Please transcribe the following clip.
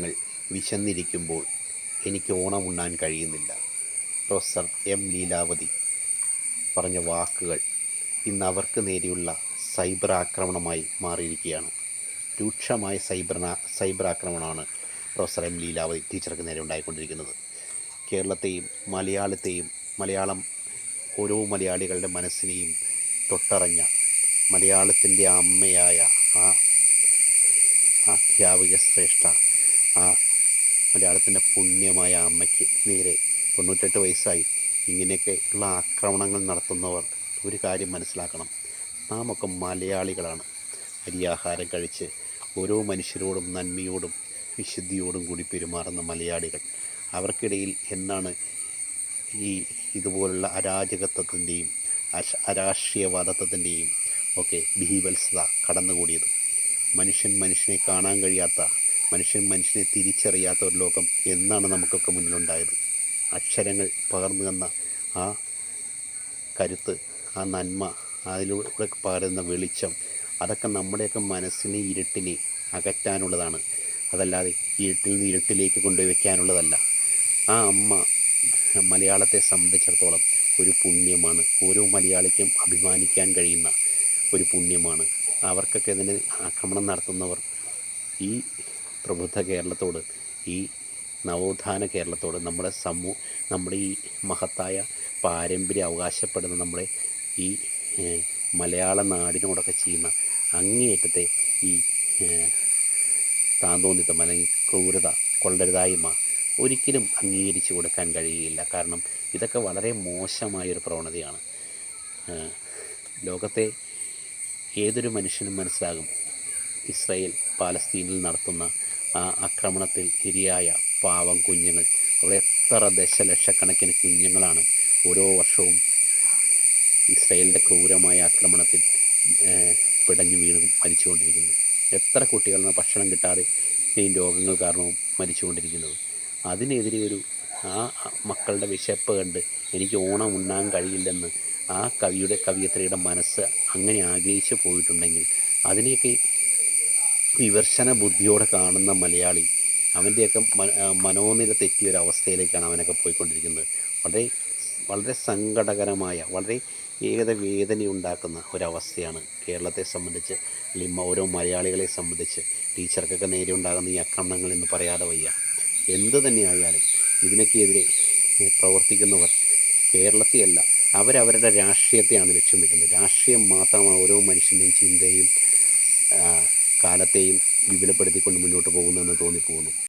കുഞ്ഞുങ്ങൾ വിശന്നിരിക്കുമ്പോൾ എനിക്ക് ഓണം ഉണ്ണാൻ കഴിയുന്നില്ല. പ്രൊഫസർ എം ലീലാവതി പറഞ്ഞ വാക്കുകൾ ഇന്ന് അവർക്ക് നേരെയുള്ള സൈബർ ആക്രമണമായി മാറിയിരിക്കുകയാണ്. രൂക്ഷമായ സൈബർ സൈബർ ആക്രമണമാണ് പ്രൊഫസർ എം ലീലാവതി ടീച്ചർക്ക് നേരെ ഉണ്ടായിക്കൊണ്ടിരിക്കുന്നത്. കേരളത്തെയും മലയാളത്തെയും മലയാളം ഓരോ മലയാളികളുടെ മനസ്സിനെയും തൊട്ടറിഞ്ഞ മലയാളത്തിന്റെ അമ്മയായ ആ അധ്യാപിക ശ്രേഷ്ഠ ആ മലയാളത്തിന്റെ പുണ്യമായ അമ്മയ്ക്ക് നേരെ തൊണ്ണൂറ്റെട്ട് വയസ്സായി. ഇങ്ങനെയൊക്കെ ഉള്ള ആക്രമണങ്ങൾ നടത്തുന്നവർ ഒരു കാര്യം മനസ്സിലാക്കണം. നാം ഒക്കെ മലയാളികളാണ്. അരിയാഹാരം കഴിച്ച് ഓരോ മനുഷ്യരോടും നന്മയോടും വിശുദ്ധിയോടും കൂടി പെരുമാറുന്ന മലയാളികൾ. അവർക്കിടയിൽ എന്നാണ് ഈ ഇതുപോലുള്ള അരാജകത്വത്തിന്റെയും അരാഷ്ട്രീയവാദത്വത്തിന്റെയും ഒക്കെ ഭീവത്സത കടന്നുകൂടിയത്. മനുഷ്യൻ മനുഷ്യനെ കാണാൻ കഴിയാത്ത മനുഷ്യൻ മനുഷ്യനെ തിരിച്ചറിയാത്ത ഒരു ലോകം എന്നാണ് നമുക്കൊക്കെ മുന്നിലുണ്ടായത്. അക്ഷരങ്ങൾ പകർന്നു തന്ന ആ കരുത്ത് ആ നന്മ അതിലൂടെ പകരുന്ന വെളിച്ചം അതൊക്കെ നമ്മുടെയൊക്കെ മനസ്സിനെ ഇരുട്ടിനെ അകറ്റാനുള്ളതാണ്. അതല്ലാതെ ഇരുട്ടിൽ നിന്ന് ഇരുട്ടിലേക്ക് കൊണ്ടുപോയി വെക്കാനുള്ളതല്ല ആ അമ്മ മലയാളത്തെ സംബന്ധിച്ചിടത്തോളം ഒരു പുണ്യമാണ്. ഓരോ മലയാളിക്കും അഭിമാനിക്കാൻ കഴിയുന്ന ഒരു പുണ്യമാണ്. അവർക്കൊക്കെ ഇതിന് ആക്രമണം നടത്തുന്നവർ ഈ പ്രബുദ്ധ കേരളത്തോട് ഈ നവോത്ഥാന കേരളത്തോട് നമ്മുടെ സമൂ നമ്മുടെ ഈ മഹത്തായ പാരമ്പര്യം അവകാശപ്പെടുന്ന നമ്മുടെ ഈ മലയാള നാടിനോടൊക്കെ ചെയ്യുന്ന അങ്ങേയറ്റത്തെ ഈ താന്തോന്നിത്തം അല്ലെങ്കിൽ ക്രൂരത കൊള്ളരുതായ്മ ഒരിക്കലും അംഗീകരിച്ചു കൊടുക്കാൻ കഴിയുകയില്ല. കാരണം ഇതൊക്കെ വളരെ മോശമായൊരു പ്രവണതയാണ്. ലോകത്തെ ഏതൊരു മനുഷ്യനും മനസ്സിലാകും. ഇസ്രയേൽ പാലസ്തീനിൽ നടത്തുന്ന ആക്രമണത്തിൽ ഇരയായ പാവം കുഞ്ഞുങ്ങൾ. അവിടെ എത്ര ദശലക്ഷക്കണക്കിന് കുഞ്ഞുങ്ങളാണ് ഓരോ വർഷവും ഇസ്രയേലിന്റെ ക്രൂരമായ ആക്രമണത്തിൽ പിടഞ്ഞു വീണും മരിച്ചുകൊണ്ടിരിക്കുന്നത്. എത്ര കുട്ടികളാണ് ഭക്ഷണം കിട്ടാതെ ഈ രോഗങ്ങൾ കാരണവും മരിച്ചുകൊണ്ടിരിക്കുന്നത്. അതിനെതിരെ ഒരു ആ മക്കളുടെ വിശപ്പ് കണ്ട് എനിക്ക് ഓണം ഉണ്ണാൻ കഴിയില്ലെന്ന് ആ കവിയുടെ കവിയത്രിയുടെ മനസ്സ് അങ്ങനെ ആഗ്രഹിച്ചു പോയിട്ടുണ്ടെങ്കിൽ അതിനെയൊക്കെ വിവർശന ബുദ്ധിയോടെ കാണുന്ന മലയാളി. അവന്റെയൊക്കെ മനോനില തെറ്റിയ ഒരു അവസ്ഥയിലേക്കാണ് അവനൊക്കെ പോയിക്കൊണ്ടിരിക്കുന്നത്. വളരെ വളരെ സങ്കടകരമായ വളരെ ഏകത വേദന ഉണ്ടാക്കുന്ന ഒരവസ്ഥയാണ് കേരളത്തെ സംബന്ധിച്ച് അല്ലെങ്കിൽ ഓരോ മലയാളികളെ സംബന്ധിച്ച് ടീച്ചർക്കൊക്കെ നേരെ ഉണ്ടാകുന്ന ഈ ആക്രമണങ്ങൾ എന്ന് പറയാതെ വയ്യ. എന്ത് തന്നെയായാലും ഇതിനൊക്കെ എതിരെ ഏഹ്, പ്രവർത്തിക്കുന്നവർ കേരളത്തെയല്ല അവരവരുടെ രാഷ്ട്രീയത്തെയാണ് ലക്ഷ്യം വെക്കുന്നത്. രാഷ്ട്രീയം മാത്രമാണ് ഓരോ മനുഷ്യന്റെയും ചിന്തയും കാലത്തെയും വിപുലപ്പെടുത്തിക്കൊണ്ട് മുന്നോട്ട് പോകുന്നതെന്ന് തോന്നിപ്പോകുന്നു.